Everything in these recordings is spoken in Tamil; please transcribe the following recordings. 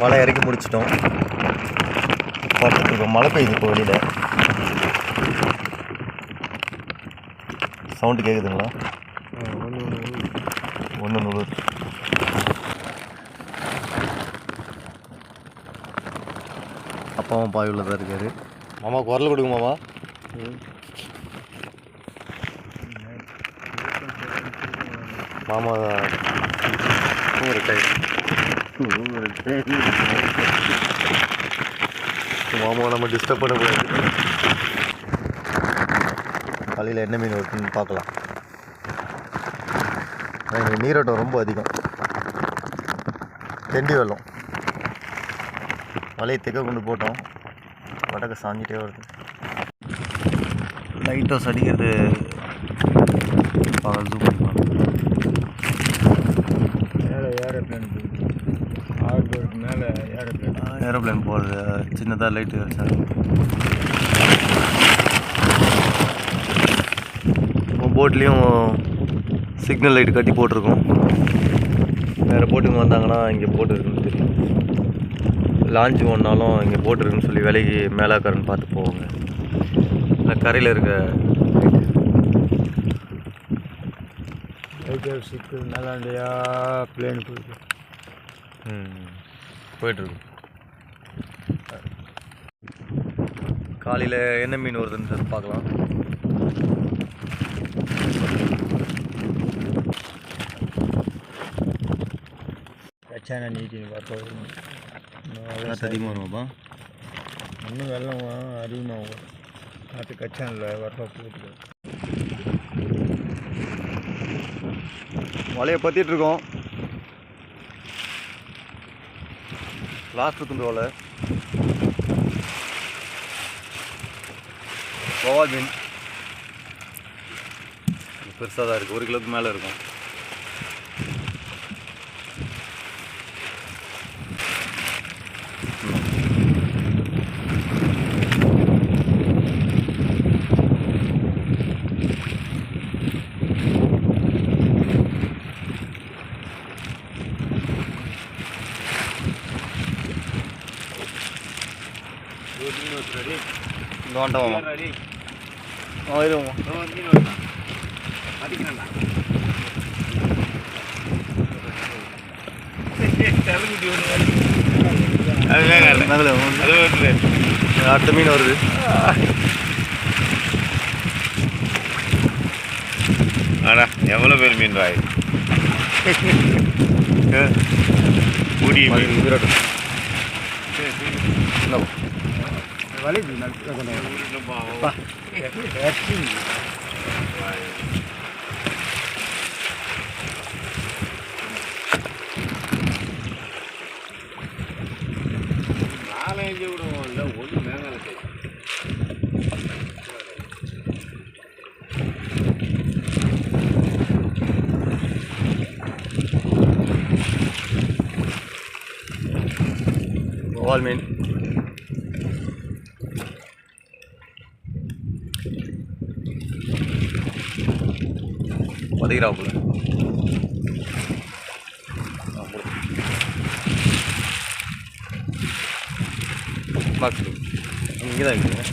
மழை இறக்கி முடிச்சிட்டோம். படுத்துட்டு மழை பெய்யுது இப்போ வெளியில். சவுண்டு கேட்குதுங்களா ஒன்று நூறு. அப்பாவும் பாய் உள்ளதாக இருக்கார். மாமா குரல் கொடுங்க மாமா. மாமா தூங்குற டைம் மாமாவை நம்ம டிஸ்டர்ப் பண்ணக்கூடாது. காலையில் என்ன மீன் வருதுன்னு பார்க்கலாம். இங்க நீரோட்டம் ரொம்ப அதிகம். தெண்டி வெள்ளம். வலையை திக்க கொண்டு போட்டோம். வடக்க சாஞ்சிட்டே வருது. லைட் ஹவுஸ் அடிக்கிறது பார்க்க ஜூம் ஏரோப்ளேன் ஆறு பேருக்கு மேலே ஏரோப்ளேன் ஏரோப்ளேன் போகிறது சின்னதாக லைட்டு வச்சாங்க போட்லேயும் சிக்னல் லைட் கட்டி போட்டிருக்கோம். வேறு போட்டுங்க வந்தாங்கன்னா இங்கே போட்டு இருக்குன்னு தெரியும். லான்ச் ஒன்றாலும் இங்கே போட்டிருக்குன்னு சொல்லி விலைக்கு மேலாக்காரன்னு பார்த்து போவாங்க. இல்லை கரையில் இருக்க லைட் ஹவுஸ் சிக்கு நல்லாண்டியா பிளேன் ம், போயிட்டுருக்கு. காலையில் என்ன மீன் வருதுன்னு பார்க்கலாம். கச்சான நீட்டி வரப்போகுது அதிகமாக வருமாப்பா இன்னும் வெள்ளம் அதிகமாகும் காற்று கச்சானில் வரப்போ போயிட்டு வலையை பற்றிட்டு இருக்கோம் லாஸ்ட் துண்டு வலை வவால் மீன் பெருசாக தான் இருக்குது ஒரு கிலோக்கு மேலே இருக்கும் இருமா மேலே அடுத்த மீன் வருது ஆடா எவ்வளோ பேர் மீன் ராய் கூடி மீன் விராட் வலி நாலஞ்சு விடுவோம் இல்லை ஒன்று மேங்கால சரி வால் மீன் உதைக்கிறாப்புல பாக்ஸ் இங்கே தான் இருக்குது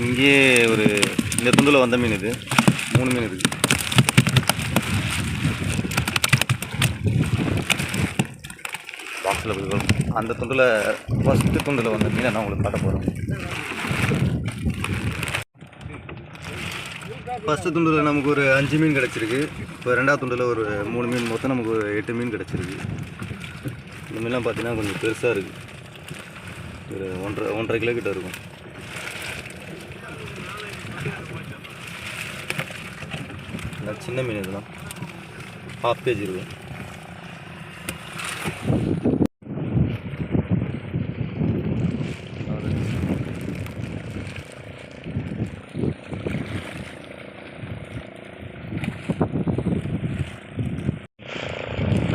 இங்கேயே ஒரு இந்த துண்டில் வந்த மீன் இது. மூணு மீன் இருக்குது பாக்ஸில் போய் அந்த துண்டில் ஃபஸ்ட்டு துண்டில் வந்த மீனை நான் உங்களுக்கு காட்ட போகிறேன் ஃபஸ்ட்டு துண்டில் நமக்கு ஒரு அஞ்சு மீன் கிடச்சிருக்கு. இப்போ ரெண்டாவது துண்டில் ஒரு மூணு மீன் மொத்தம் நமக்கு ஒரு எட்டு மீன் கிடச்சிருக்கு. இந்த மீன்லாம் பார்த்தீங்கன்னா கொஞ்சம் பெருசாக இருக்குது ஒரு ஒன்றரை ஒன்றரை கிலோ கிட்ட இருக்கும். சின்ன மீன் இதெல்லாம். ஹாஃப் கேஜி இருக்கும்.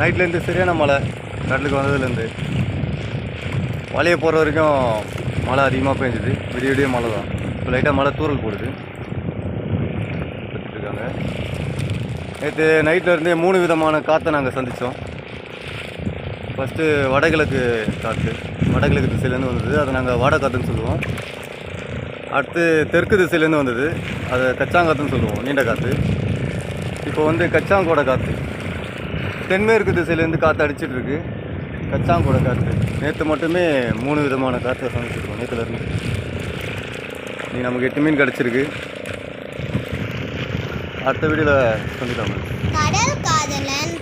நைட்லேருந்து சரியான மழை. கடலுக்கு வந்ததுலேருந்து. மழையை போகிற வரைக்கும் மழை அதிகமாக பெஞ்சுது. விடிய விடிய மழை தான். இப்போ லைட்டாக மழை தூரல் போடுது. இருக்காங்க நேற்று நைட்டில் இருந்தே மூணு விதமான காற்றை நாங்கள் சந்தித்தோம். ஃபஸ்ட்டு வடகிழக்கு காற்று. வடகிழக்கு திசையிலேருந்து வந்தது. அதை நாங்கள் வாடை காற்றுன்னு சொல்லுவோம். அடுத்து தெற்கு திசையிலேருந்து வந்தது. அதை கச்சாங்காற்றுன்னு சொல்லுவோம். நீண்ட காற்று. இப்போ வந்து கச்சாங்கோட காற்று. தென்மேற்கு திசையிலேருந்து காற்று அடிச்சிட்டு இருக்கு. கச்சாங்கூட காற்று நேற்று மட்டுமே மூணு விதமான காற்றை சமைச்சிருக்கோம் நேற்றுலேருந்து நீ நமக்கு எட்டு மீன் கிடச்சிருக்கு. அடுத்த வீடியோவில் சந்திக்கலாம்? கடல் காதலன்